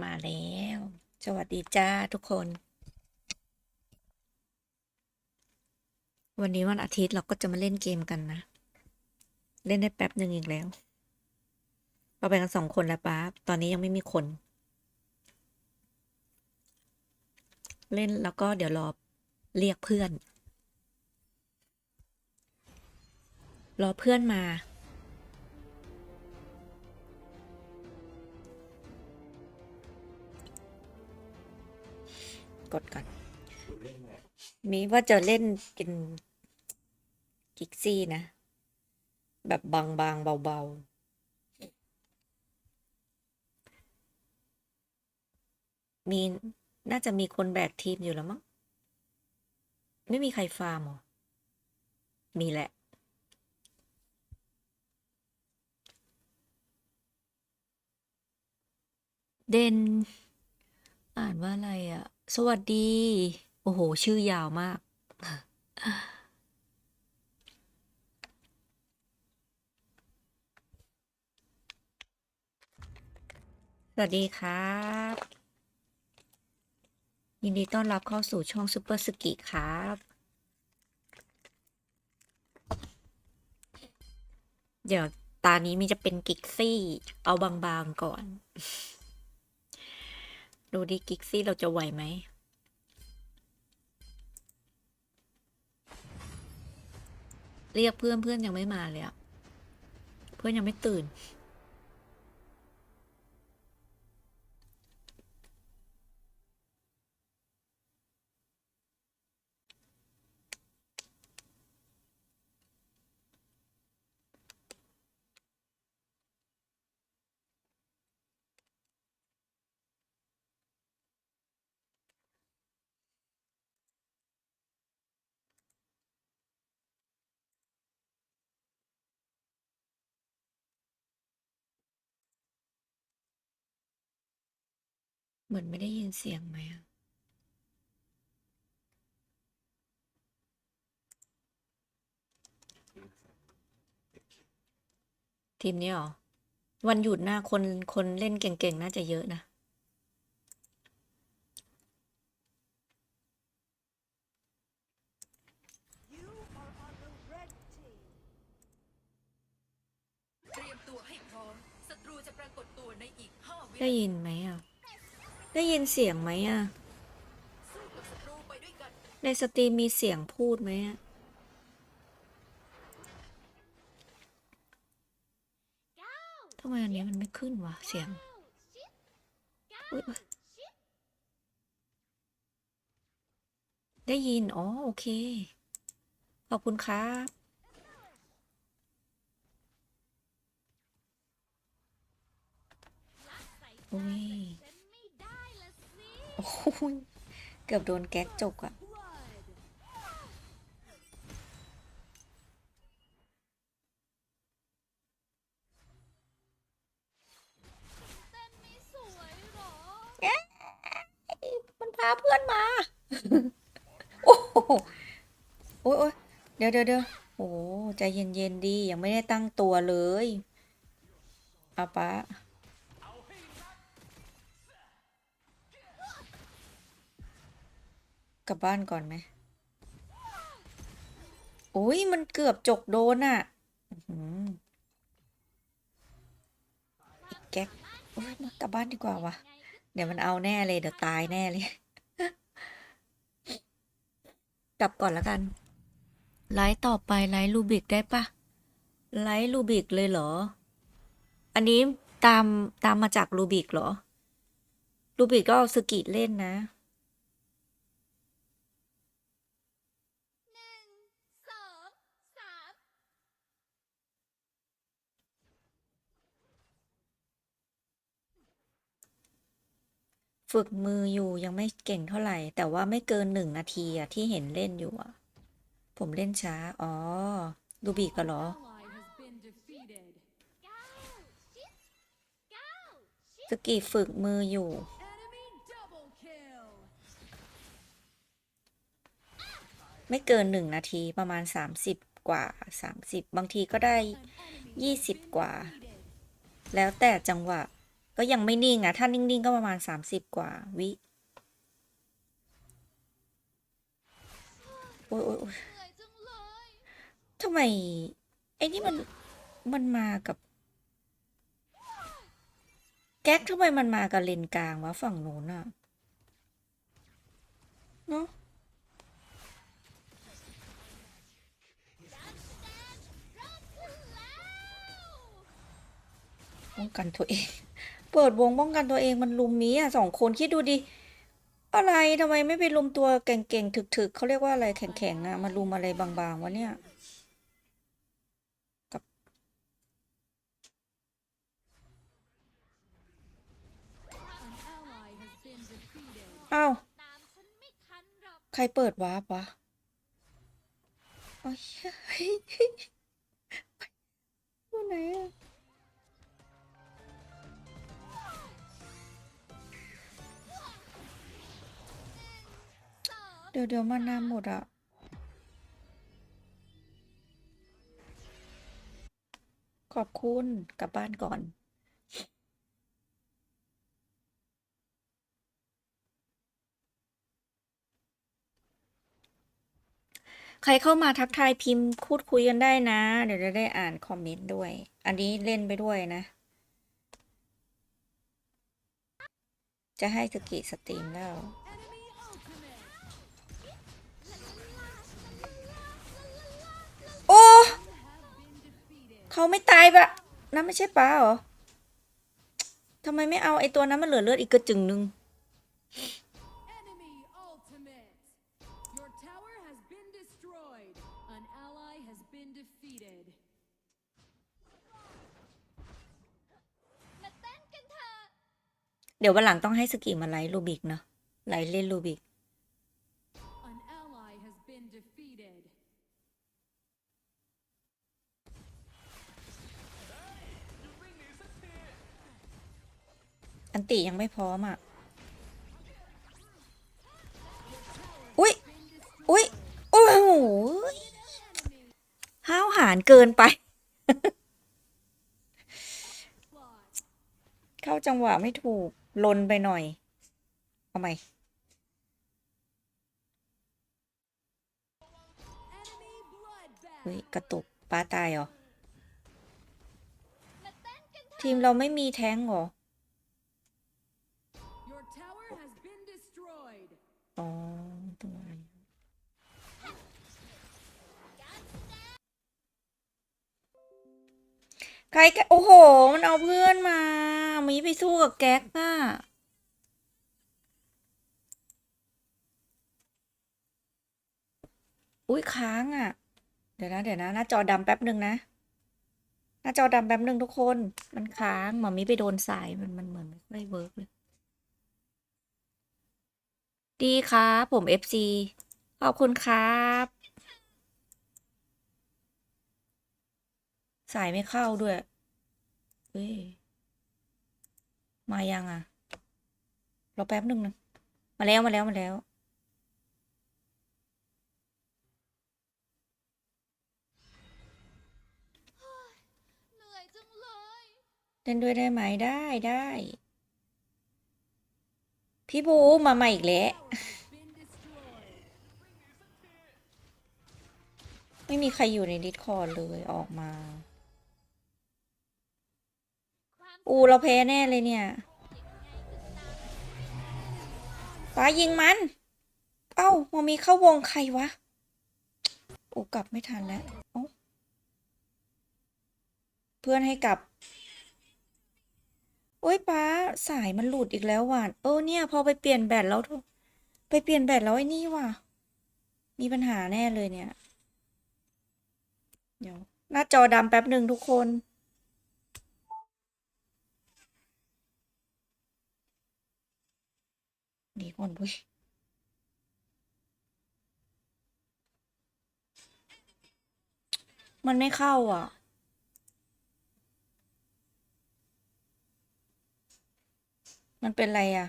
มาแล้ว สวัสดีจ้าทุกคน วันนี้วันอาทิตย์เราก็จะมาเล่นเกมกันนะ เล่นได้แป๊บหนึ่งอีกแล้ว เราไปกันสองคนแล้วป้าตอนนี้ยังไม่มีคน เล่นแล้วก็เดี๋ยวรอเรียกเพื่อน รอเพื่อนมา กดก่อน มีว่าจะเล่นเป็นกิกซี่นะ แบบบางๆ เบาๆมีน่าจะมีคนแบกทีมอยู่แล้วมั้ง ไม่มีใครฟาร์มหรอ มีแหละ เดน อ่านว่าอะไรอะ สวัสดี โอ้โห ชื่อยาวมาก สวัสดีครับ ยินดีต้อนรับเข้าสู่ช่องซูเปอร์สกิครับเดี๋ยวตานี้มีจะเป็นกิกซี่ เอาบางๆก่อน ดูดิกิกซี่เราจะไหวไหม เรียกเพื่อนเพื่อนยังไม่มาเลยอะเพื่อนยังไม่ตื่น เหมือนไม่ได้ยินเสียงไหมอะทีมนี้เหรอ วันหยุดหน้าคนคนเล่นเก่งๆ น่าจะเยอะนะเตรียมตัวให้พร้อมศัตรูจะปรากฏตัวในอีกห้าวิได้ยินไหมอะ ได้ยินเสียงไหมอะ ในสตรีมมีเสียงพูดไหมอะทำไมอันนี้มันไม่ขึ้นวะเสียงอุ๊ยได้ยิน อ๋อ โอเค ขอบคุณครับโอ้ย อ้ยเกือบโดนแก๊กจกอะเอ๊ะมันพาเพื่อนมา โอ้โหโอ้ยโอ้ยเดี๋ยวเดี๋ยวเดี๋ยวโอ้ใจเย็นๆดี ยังไม่ได้ตั้งตัวเลยเอาปะ กลับบ้านก่อนไหมโอ้ยมันเกือบจกโดนอะอีกแก๊กโอ้ยมากลับบ้านดีกว่าวะเดี๋ยวมันเอาแน่เลย เดี๋ยวตายแน่เลย กลับก่อนแล้วกัน ไลฟ์ต่อไปไลฟ์ลูบิกได้ปะไลฟ์ลูบิกเลยเหรอ อันนี้ตามตามมาจากลูบิกเหรอลูบิกก็เอาสกิเล่นนะ ฝึกมืออยู่ยังไม่เก่งเท่าไหร่ แต่ว่าไม่เกินหนึ่งนาทีอะที่เห็นเล่นอยู่อะผมเล่นช้า อ๋อลูบิกก็เหรอ สกีฝึกมืออยู่ ไม่เกินหนึ่งนาทีประมาณสามสิบกว่าสามสิบบางทีก็ได้ยี่สิบกว่า แล้วแต่จังหวะ ก็ยังไม่นิ่งอะ ถ้านิ่ง ๆ ก็ประมาณสามสิบกว่าวิโอ้ยโอ้ยโอ้ยทำไม ไอ้นี่มัน มันมากับ แก๊กทำไมมันมากับเลนกลางวะฝั่งโน้นอะเนาะเริ่มขึ้นแล้วป้องกันตัวเอง เปิดวงป้องกันตัวเองมันลุมมีอะสองคนคิดดูดิ อะไรทำไมไม่ไปลุมตัวเก่งๆถึกๆเขาเรียกว่าอะไรแข็งๆอะมาลุมอะไรบางๆวะเนี่ยกับอ้าว ใครเปิดวาร์ปวะโอ้ยเฮ้ยอยู่ไหนอะ เดี๋ยวเดี๋ยวมานาหมดอะ ขอบคุณกลับบ้านก่อน ใครเข้ามาทักทายพิมพ์พูดคุยกันได้นะ เดี๋ยวจะได้อ่านคอมเมนต์ด้วย อันนี้เล่นไปด้วยนะ จะให้สกิสตรีมแล้ว เขาไม่ตายปะนั่นไม่ใช่ป้าเหรอทำไมไม่เอาไอ้ตัวนั้นมันเหลือเลือดอีกกระจึงหนึง Enemy ultimate. Your tower has been destroyed. An ally has been defeated. มาเต้นกันเถอะเดี๋ยววันหลังต้องให้สกิมาไลท์ลูบิกเนาะไลท์เล่นลูบิก ยังไม่พร้อมอะ อุ๊ย อุ๊ย โอ้โหห้าวหาญเกินไป เข้าจังหวะไม่ถูก ลนไปหน่อย เอาใหม่เฮ้ย กระตุกป้าตายเหรอ ทีมเราไม่มีแท้งเหรอ tower has been destroyed. อ๋อตัวอะไรใครกันโอ้โห มันเอาเพื่อนมามีไปสู้กับแก๊กอะอุ้ยค้างอะเดี๋ยวนะเดี๋ยวนะหน้าจอดำแป๊บหนึ่งนะ หน้าจอดำแป๊บหนึ่งทุกคน มันค้างหมามีไปโดนสายมันมันเหมือนไม่ค่อยเวิร์กเลย ดีครับผม FC ขอบคุณครับ สายไม่เข้าด้วยเฮ้ยมายังอะรอแป๊บหนึ่งนะมาแล้วมาแล้วมาแล้วเหนื่อยจังเลยเล่นด้วยได้ไหมได้ได้ พี่บูมาใหม่อีกแล้ว ไม่มีใครอยู่ในดิสคอร์เลยออกมา อูเราแพ้แน่เลยเนี่ยป้ายิงมัน เอ้ามามีเข้าวงใครวะอ้กลับไม่ทันแล้ว เพื่อนให้กลับ โอ้ยป้าสายมันหลุดอีกแล้วว่ะเออเนี่ย พอไปเปลี่ยนแบตแล้วทุกไปเปลี่ยนแบตแล้วไอ้นี่ว่ะ มีปัญหาแน่เลยเนี่ย เดี๋ยว หน้าจอดำแป๊บหนึ่งทุกคนหนีก่อนพุ้ยมันไม่เข้าอะ มันเป็นไรอะ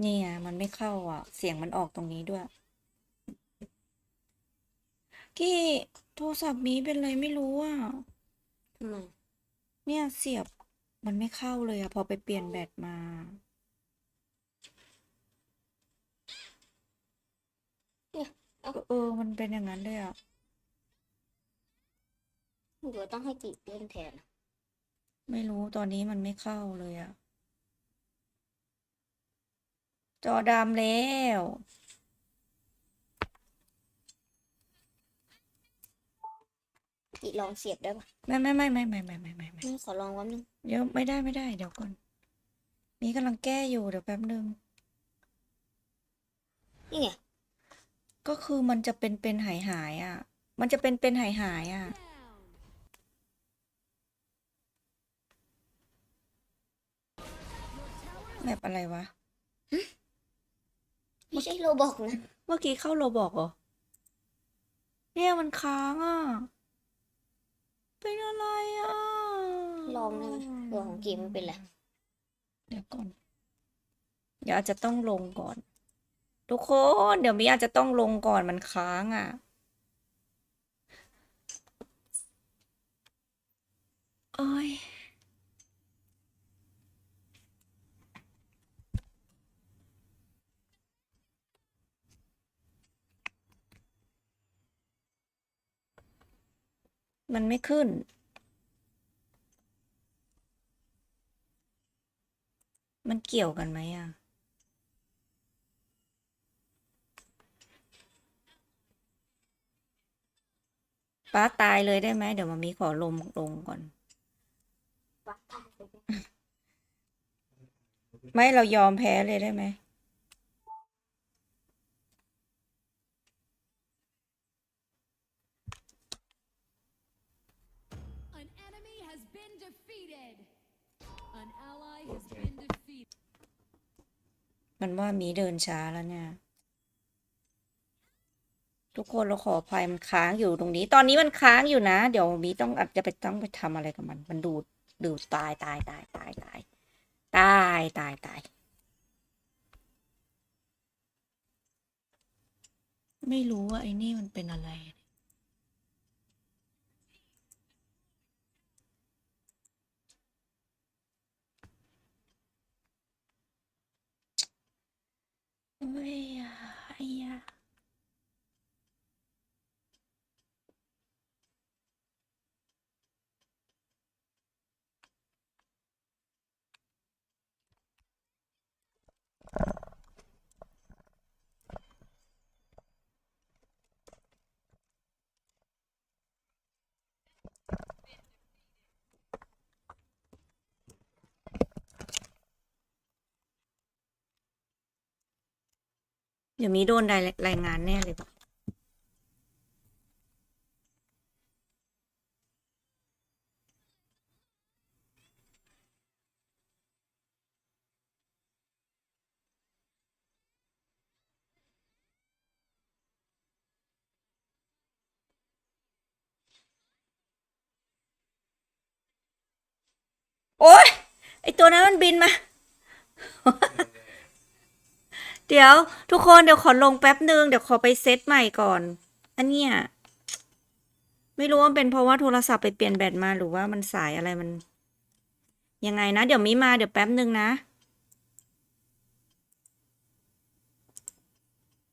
เนี่ยมันไม่เข้าอะ เสียงมันออกตรงนี้ด้วย กี้โทรศัพท์มีเป็นไรไม่รู้อะ ทำไม เนี่ยเสียบมันไม่เข้าเลยอะพอไปเปลี่ยนแบตมา เออเออ มันเป็นอย่างนั้นเลยอะเดี๋ยวต้องให้กิจเล่นแทน ไม่รู้ตอนนี้มันไม่เข้าเลยอะจอดำแล้วกิจลองเสียบได้ปะไม่ไม่ไม่ไม่ไม่ไม่ไม่ไม่ไม่ไม่ขอลองแป๊บนึงเดี๋ยวไม่ได้ไม่ได้เดี๋ยวก่อน มีกำลังแก้อยู่เดี๋ยวแป๊บนึง นี่ไง ก็คือมันจะเป็นเป็นหายหายๆอะมันจะเป็นเป็นหายหายๆอะ Down. แบบอะไรวะ ไม่ใช่โรบอกนะ เมื่อกี้เข้าโรบอกเหรอ เนี่ยมันค้างอะ เป็นอะไรอะ ลองได้ไหมตัวของกิจมันเป็นไร เดี๋ยวก่อน เดี๋ยวอาจจะต้องลงก่อน ทุกคนเดี๋ยวมีอาจจะต้องลงก่อนมันค้างอะ โอ้ยมันไม่ขึ้น มันเกี่ยวกันไหมอะ ป้าตายเลยได้ไหมเดี๋ยวมามีขอลมลงก่อนวัดได้เลยไม่เรายอมแพ้เลยได้ไหม An enemy has been defeated. An ally has been defeated. มันว่ามีเดินช้าแล้วเนี่ย ทุกคนเราขออภัยมันค้างอยู่ตรงนี้ ตอนนี้มันค้างอยู่นะ เดี๋ยวมีต้องอาจจะไปต้องไปทำอะไรกับมัน มันดูดดูดตายตายตายตายตายตายตายตายไม่รู้ว่าไอ้นี่มันเป็นอะไร โอ้ยอะไอ้ยะเดี๋ยวมีโดนรายรายงานแน่เลยปะโอ๊ย ไอตัวนั้นมันบินมา เดี๋ยวทุกคนเดี๋ยวขอลงแป๊บหนึ่งเดี๋ยวขอไปเซตใหม่ก่อน อันเนี้ยไม่รู้ว่าเป็นเพราะว่าโทรศัพท์ไปเปลี่ยนแบตมาหรือว่ามันสายอะไรมัน ยังไงนะ เดี๋ยวมีมาเดี๋ยวแป๊บหนึ่งนะ